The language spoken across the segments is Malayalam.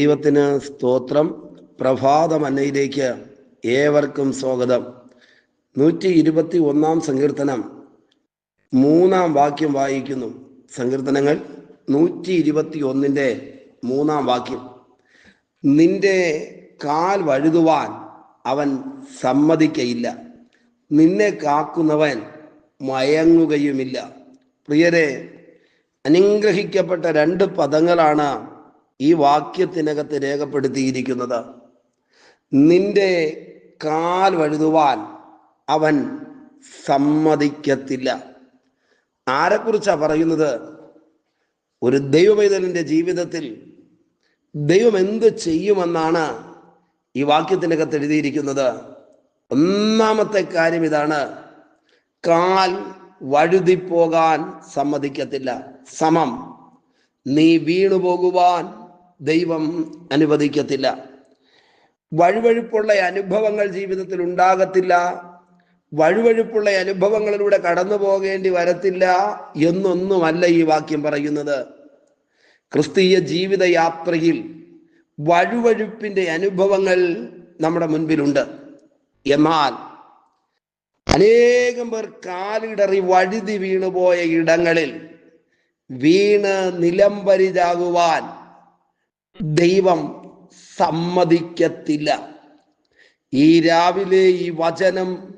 ദൈവത്തിന് സ്തോത്രം. പ്രഭാത മന്നയിലേക്ക് ഏവർക്കും സ്വാഗതം. നൂറ്റി ഇരുപത്തി ഒന്നാം സങ്കീർത്തനം. മൂന്നാം വാക്യം വായിക്കുന്നു. സങ്കീർത്തനങ്ങൾ നൂറ്റി ഇരുപത്തി ഒന്നിന്റെ മൂന്നാം വാക്യം. നിന്റെ കാൽ വഴുതുവാൻ അവൻ സമ്മതിക്കയില്ല. നിന്നെ കാക്കുന്നവൻ മയങ്ങുകയുമില്ല. പ്രിയരെ അനുഗ്രഹിക്കപ്പെട്ട രണ്ട് പദങ്ങളാണ് ഈ വാക്യത്തിനകത്ത് രേഖപ്പെടുത്തിയിരിക്കുന്നത് നിന്റെ കാൽ വഴുതുവാൻ അവൻ സമ്മതിക്കത്തില്ല. ആരെക്കുറിച്ചാണ് പറയുന്നത്? ഒരു ദൈവമൈതലിന്റെ ജീവിതത്തിൽ ദൈവം എന്ത് ചെയ്യുമെന്നാണ് ഈ വാക്യത്തിനകത്ത് എഴുതിയിരിക്കുന്നത്. ഒന്നാമത്തെ കാര്യം ഇതാണ്. കാൽ വഴുതിപ്പോകാൻ സമ്മതിക്കത്തില്ല. സമം. നീ വീണു പോകുവാൻ ദൈവം അനുവദിക്കത്തില്ല. വഴുവഴുപ്പുള്ള അനുഭവങ്ങൾ ജീവിതത്തിൽ ഉണ്ടാകത്തില്ല. വഴുവഴുപ്പുള്ള അനുഭവങ്ങളിലൂടെ കടന്നു പോകേണ്ടി വരത്തില്ല എന്നൊന്നുമല്ല ഈ വാക്യം പറയുന്നത്. ക്രിസ്തീയ ജീവിതയാത്രയിൽ വഴുവഴുപ്പിന്റെ അനുഭവങ്ങൾ നമ്മുടെ മുൻപിലുണ്ട്. എന്നാൽ അനേകം പേർ കാലിടറി വഴുതി വീണുപോയ ഇടങ്ങളിൽ വീണ് നിലംപരിചാകുവാൻ ദൈവം സമ്മതിക്കത്തില്ല. ഈ രാവിലെ ഈ വചനം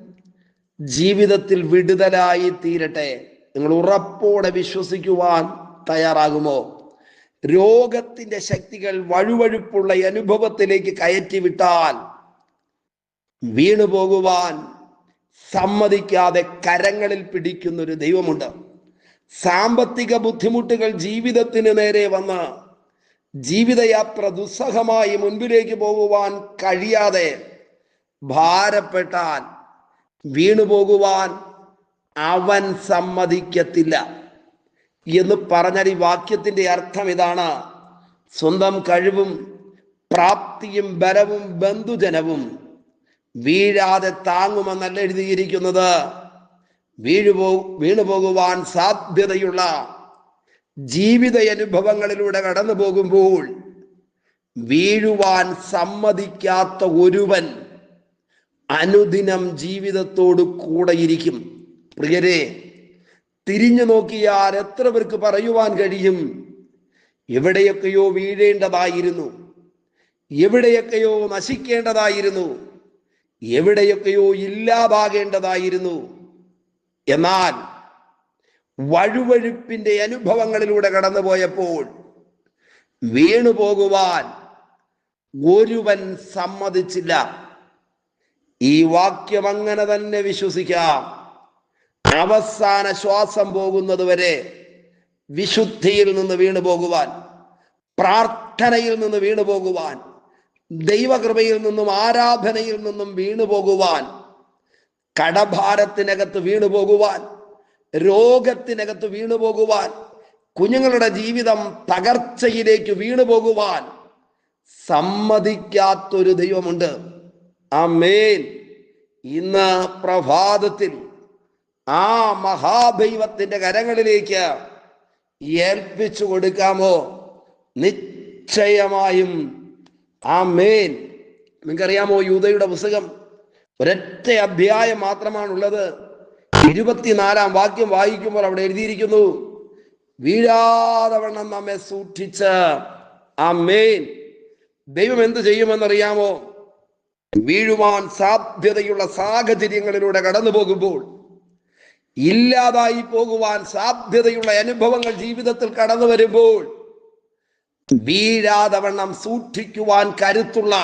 ജീവിതത്തിൽ വിടുതലായി തീരട്ടെ. നിങ്ങൾ ഉറപ്പോടെ വിശ്വസിക്കുവാൻ തയ്യാറാകുമോ? രോഗത്തിന്റെ ശക്തികൾ വഴുവഴുപ്പുള്ള അനുഭവത്തിലേക്ക് കയറ്റി വിട്ടാൽ വീണുപോകുവാൻ സമ്മതിക്കാതെ കരങ്ങളിൽ പിടിക്കുന്നൊരു ദൈവമുണ്ട്. സാമ്പത്തിക ബുദ്ധിമുട്ടുകൾ ജീവിതത്തിന് നേരെ വന്ന് ജീവിതയാത്ര ദുസ്സഹമായി മുൻപിലേക്ക് പോകുവാൻ കഴിയാതെ ഭാരപ്പെട്ടാൽ വീണുപോകുവാൻ അവൻ സമ്മതിക്കത്തില്ല. എന്ന് പറഞ്ഞാൽ ഈ വാക്യത്തിന്റെ അർത്ഥം ഇതാണ്. സ്വന്തം കഴിവും പ്രാപ്തിയും ബലവും ബന്ധുജനവും വീഴാതെ താങ്ങുമെന്നല്ല എഴുതിയിരിക്കുന്നത്. വീഴുപോ വീണുപോകുവാൻ സാധ്യതയുള്ള ജീവിത അനുഭവങ്ങളിലൂടെ കടന്നു പോകുമ്പോൾ വീഴുവാൻ സമ്മതിക്കാത്ത ഒരുവൻ അനുദിനം ജീവിതത്തോട് കൂടെയിരിക്കും. പ്രിയരെ തിരിഞ്ഞു നോക്കിയാൽ എത്ര പേർക്ക് പറയുവാൻ കഴിയും? എവിടെയൊക്കെയോ വീഴേണ്ടതായിരുന്നു. എവിടെയൊക്കെയോ നശിക്കേണ്ടതായിരുന്നു. എവിടെയൊക്കെയോ ഇല്ലാതാകേണ്ടതായിരുന്നു. എന്നാൽ വഴുവഴുപ്പിന്റെ അനുഭവങ്ങളിലൂടെ കടന്നുപോയപ്പോൾ വീണുപോകുവാൻ ഒരുവൻ സമ്മതിച്ചില്ല. ഈ വാക്യം അങ്ങനെ തന്നെ വിശ്വസിക്കാം. അവസാന ശ്വാസം പോകുന്നതുവരെ വിശുദ്ധിയിൽ നിന്ന് വീണു പോകുവാൻ പ്രാർത്ഥനയിൽ നിന്ന് വീണു പോകുവാൻ ദൈവകൃപയിൽ നിന്നും ആരാധനയിൽ നിന്നും വീണു പോകുവാൻ കടഭാരത്തിനകത്ത് വീണു പോകുവാൻ രോഗത്തിനകത്ത് വീണു പോകുവാൻ കുഞ്ഞുങ്ങളുടെ ജീവിതം തകർച്ചയിലേക്ക് വീണു പോകുവാൻ സമ്മതിക്കാത്തൊരു ദൈവമുണ്ട്. ആ മേൽ ഇന്ന് പ്രഭാതത്തിൽ ആ മഹാദൈവത്തിന്റെ കരങ്ങളിലേക്ക് ഏൽപ്പിച്ചു കൊടുക്കാമോ? നിശ്ചയമായും. ആ മേൻ നിങ്ങൾക്കറിയാമോ യൂതയുടെ പുസ്തകം? ഒരൊറ്റ അധ്യായം മാത്രമാണുള്ളത്. ഇരുപത്തിനാലാം വാക്യം വായിക്കുമ്പോൾ അവിടെ എഴുതിയിരിക്കുന്നു വീഴാതെ വണ്ണം നമ്മെ സൂക്ഷിച്ച് ആ മേൻ ദൈവം എന്ത് ചെയ്യുമെന്നറിയാമോ? വീഴുവാൻ സാധ്യതയുള്ള സാഹചര്യങ്ങളിലൂടെ കടന്നു പോകുമ്പോൾ ഇല്ലാതായി പോകുവാൻ സാധ്യതയുള്ള അനുഭവങ്ങൾ ജീവിതത്തിൽ കടന്നു വരുമ്പോൾ വീഴാതെ വണ്ണം സൂക്ഷിക്കുവാൻ കരുത്തുള്ള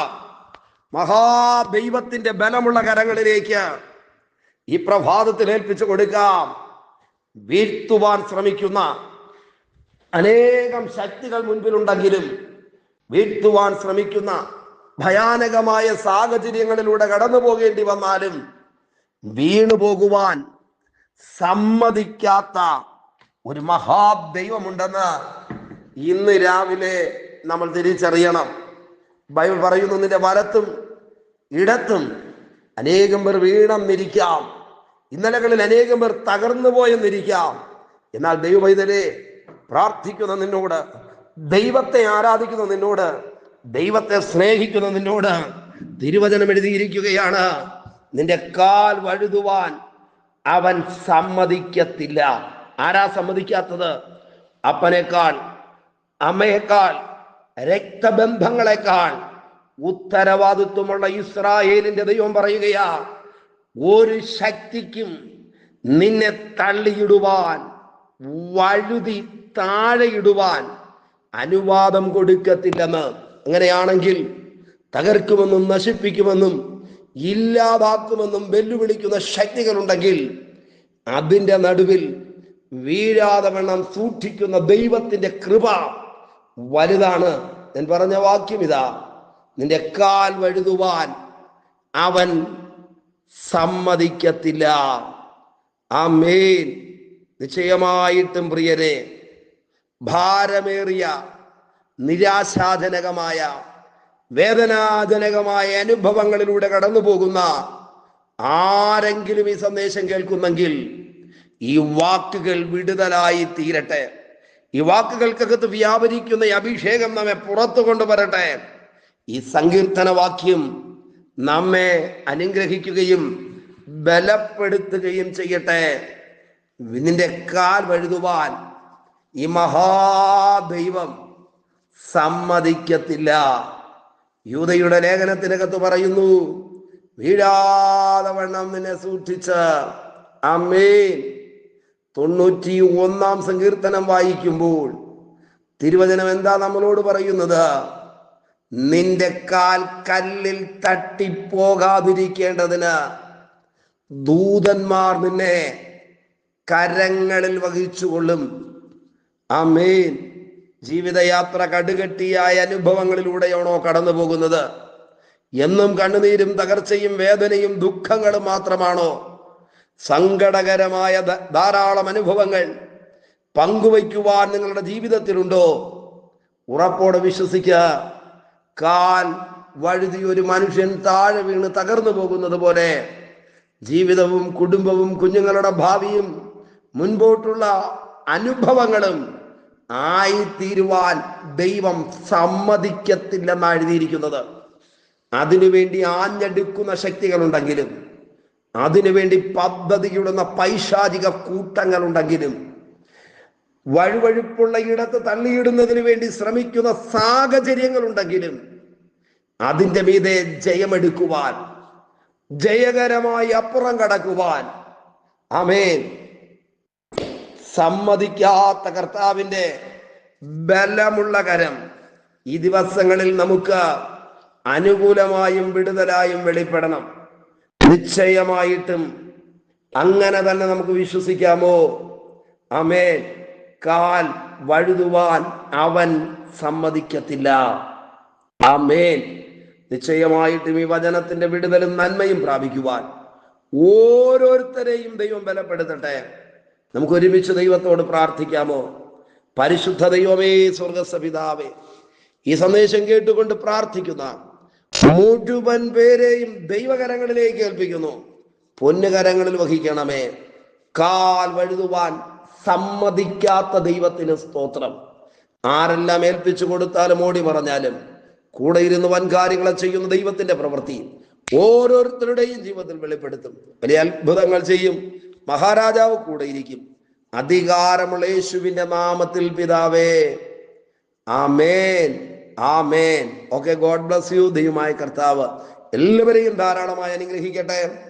മഹാദൈവത്തിന്റെ ബലമുള്ള കരങ്ങളിലേക്ക് ഈ പ്രഭാതത്തിൽ ഏൽപ്പിച്ചു കൊടുക്കാം. വീഴ്ത്തുവാൻ ശ്രമിക്കുന്ന അനേകം ശക്തികൾ മുൻപിലുണ്ടെങ്കിലും വീഴ്ത്തുവാൻ ശ്രമിക്കുന്ന ഭയാനകമായ സാഹചര്യങ്ങളിലൂടെ കടന്നു പോകേണ്ടി വന്നാലും വീണു പോകുവാൻ സമ്മതിക്കാത്ത ഒരു മഹാദൈവമുണ്ടെന്ന് ഇന്ന് രാവിലെ നമ്മൾ തിരിച്ചറിയണം. ബൈബിൾ പറയുന്നു നിന്റെ വലത്തും ഇടത്തും അനേകം പേർ വീണമെന്നിരിക്കാം ഇന്നലകളിൽ അനേകം പേർ തകർന്നു പോയെന്നിരിക്കാം. എന്നാൽ ദൈവവൈതലെ പ്രാർത്ഥിക്കുന്ന നിന്നോട് ദൈവത്തെ ആരാധിക്കുന്ന നിന്നോട് ദൈവത്തെ സ്നേഹിക്കുന്ന നിന്നോട് തിരുവചനം എഴുതിയിരിക്കുകയാണ് നിന്റെ കാൽ വഴുതുവാൻ അവൻ സമ്മതിക്കത്തില്ല. ആരാ സമ്മതിക്കാത്തത്? അപ്പനേക്കാൾ അമ്മയേക്കാൾ രക്തബന്ധങ്ങളെക്കാൾ ഉത്തരവാദിത്വമുള്ള ഇസ്രായേലിന്റെ ദൈവം പറയുകയാ ഒരു ശക്തിക്കും നിന്നെ തള്ളിയിടുവാൻ വഴുതി താഴെയിടുവാൻ അനുവാദം കൊടുക്കത്തില്ലെന്ന് അങ്ങനെയാണെങ്കിൽ തകർക്കുമെന്നും നശിപ്പിക്കുമെന്നും ഇല്ലാതാക്കുമെന്നും വെല്ലുവിളിക്കുന്ന ശക്തികളുണ്ടെങ്കിൽ അതിന്റെ നടുവിൽ വീഴാതെ വണ്ണം സൂക്ഷിക്കുന്ന ദൈവത്തിന്റെ കൃപ വലുതാണ്. ഞാൻ പറഞ്ഞ വാക്യം ഇതാ നിന്റെ കാൽ വഴുതുവാൻ അവൻ സമ്മതിക്കത്തില്ല. ആ മേൻ നിശ്ചയമായിട്ടും പ്രിയരെ ഭാരമേറിയ നിരാശാജനകമായ വേദനാജനകമായ അനുഭവങ്ങളിലൂടെ കടന്നു പോകുന്ന ആരെങ്കിലും ഈ സന്ദേശം കേൾക്കുന്നെങ്കിൽ ഈ വാക്കുകൾ വിടുതലായി തീരട്ടെ. ഈ വാക്കുകൾക്കകത്ത് വ്യാപരിക്കുന്ന അഭിഷേകം നമ്മെ പുറത്തു കൊണ്ടുവരട്ടെ ഈ സങ്കീർത്തന വാക്യം നമ്മെ അനുഗ്രഹിക്കുകയും ബലപ്പെടുത്തുകയും ചെയ്യട്ടെ. നിന്റെ കാൽ വഴുതുവാൻ ഈ മഹാദൈവം സമ്മതിക്കത്തില്ല. യൂതയുടെ ലേഖനത്തിനകത്ത് പറയുന്നു വീഴാതെ വണ്ണം നിന്നെ സൂക്ഷിച്ച്. അമ്മേൻ തൊണ്ണൂറ്റി ഒന്നാം സങ്കീർത്തനം വായിക്കുമ്പോൾ തിരുവചനം എന്താ നമ്മളോട് പറയുന്നത്? നിന്റെ കാൽ കല്ലിൽ തട്ടിപ്പോകാതിരിക്കേണ്ടതിന് ദൂതന്മാർ നിന്നെ കരങ്ങളിൽ വഹിച്ചുകൊള്ളും. ആമേൻ. ജീവിതയാത്ര കടുകെട്ടിയായ അനുഭവങ്ങളിലൂടെയാണോ കടന്നു പോകുന്നത് എന്നും കണ്ണുനീരും തകർച്ചയും വേദനയും ദുഃഖങ്ങളും മാത്രമാണോ? സങ്കടകരമായ ധാരാളം അനുഭവങ്ങൾ പങ്കുവയ്ക്കുവാൻ നിങ്ങളുടെ ജീവിതത്തിലുണ്ടോ? ഉറപ്പോടെ വിശ്വസിക്കുക. കാൽ വഴുതി ഒരു മനുഷ്യൻ താഴെ വീണ് തകർന്നു പോകുന്നത് പോലെ ജീവിതവും കുടുംബവും കുഞ്ഞുങ്ങളുടെ ഭാവിയും മുൻപോട്ടുള്ള അനുഭവങ്ങളും ആയിത്തീരുവാൻ ദൈവം സമ്മതിക്കത്തില്ലെന്നാണ് എഴുതിയിരിക്കുന്നത്. അതിനുവേണ്ടി ആഞ്ഞെടുക്കുന്ന ശക്തികളുണ്ടെങ്കിലും അതിനുവേണ്ടി പദ്ധതിയിടുന്ന പൈശാചിക കൂട്ടങ്ങളുണ്ടെങ്കിലും വഴുവഴുപ്പുള്ള ഇടത്ത് തള്ളിയിടുന്നതിന് വേണ്ടി ശ്രമിക്കുന്ന സാഹചര്യങ്ങളുണ്ടെങ്കിലും അതിന്റെ മീതെ ജയമെടുക്കുവാൻ ജയകരമായി അപ്പുറം കടക്കുവാൻ അമേൻ സമ്മതിക്കാത്ത കർത്താവിന്റെ ബലമുള്ള കരം ഈ ദിവസങ്ങളിൽ നമുക്ക് അനുകൂലമായും വിടുതലായും വെളിപ്പെടണം. നിശ്ചയമായിട്ടും അങ്ങനെ തന്നെ നമുക്ക് വിശ്വസിക്കാമോ? അമേൻ കാൽ വഴുതുവാൻ അവൻ സമ്മതിക്കത്തില്ല. ആ ആമേൻ. നിശ്ചയമായിട്ടും ഈ വചനത്തിന്റെ വിടുതലും നന്മയും പ്രാപിക്കുവാൻ ഓരോരുത്തരെയും ദൈവം ബലപ്പെടുത്തട്ടെ. നമുക്ക് ഒരുമിച്ച് ദൈവത്തോട് പ്രാർത്ഥിക്കാമോ? പരിശുദ്ധ ദൈവമേ സ്വർഗസപിതാവേ ഈ സന്ദേശം കേട്ടുകൊണ്ട് പ്രാർത്ഥിക്കുന്ന മുഴുവൻ പേരെയും ദൈവകരങ്ങളിലേക്ക് ഏൽപ്പിക്കുന്നു. പൊന്നുകരങ്ങളിൽ വഹിക്കണമേ. കാൽ വഴുതുവാൻ സമ്മതിക്കാത്ത ദൈവത്തിന് സ്തോത്രം. ആരെല്ലാം ഏൽപ്പിച്ചു കൊടുത്താലും ഓടി പറഞ്ഞാലും കൂടെ ഇരുന്ന് വൻ കാര്യങ്ങളെ ചെയ്യുന്ന ദൈവത്തിന്റെ പ്രവൃത്തി ഓരോരുത്തരുടെയും ജീവിതത്തിൽ വെളിപ്പെടുത്തും. വലിയ അത്ഭുതങ്ങൾ ചെയ്യും. മഹാരാജാവ് കൂടെ ഇരിക്കും. അധികാരമുള്ള യേശുവിന്റെ നാമത്തിൽ പിതാവേ. ആമേൻ. ആമേൻ. Okay God bless you. ദൈവമായ കർത്താവ്. എല്ലാവരെയും ധാരാളമായി അനുഗ്രഹിക്കട്ടെ.